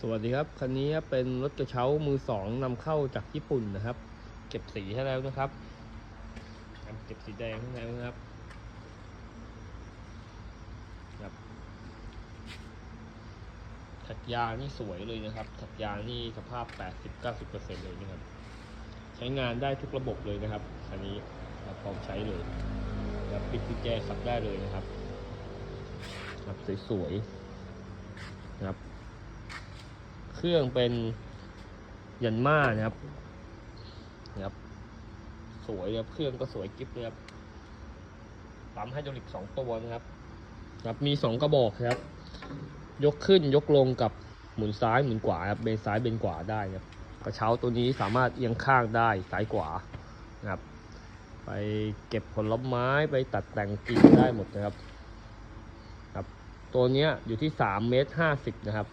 สวัสดีครับคันนี้เป็นรถกระเช้ามือสองนำเข้าจากญี่ปุ่นนะครับ เก็บสีให้แล้วนะครับเก็บสีแดงให้แล้วนะครับครับถักยางนี่สวยเลยนะครับถักยางนี่สภาพ 80-90%เลยนะครับ ใช้งานได้ทุกระบบเลยนะครับคันนี้พร้อมใช้เลยครับปิดกุญแจขับได้เลยนะครับครับสวยๆนะครับ เครื่องเป็นยันมานะครับนะครับ สวยนะครับเครื่องก็สวยกิ๊บเลยครับปั๊มไฮดรอลิกสองตัวนะครับครับมีสองกระบอกครับ ยกขึ้นยกลงกับหมุนซ้ายหมุนขวาครับเบนซ้ายเบนขวาได้ครับกระเช้าตัวนี้สามารถเอียงข้างได้ซ้ายขวานะครับ ไปเก็บผลไม้ไปตัดแต่งกิ่งได้หมดนะครับครับ ตัวนี้อยู่ที่3เมตร50 นะครับ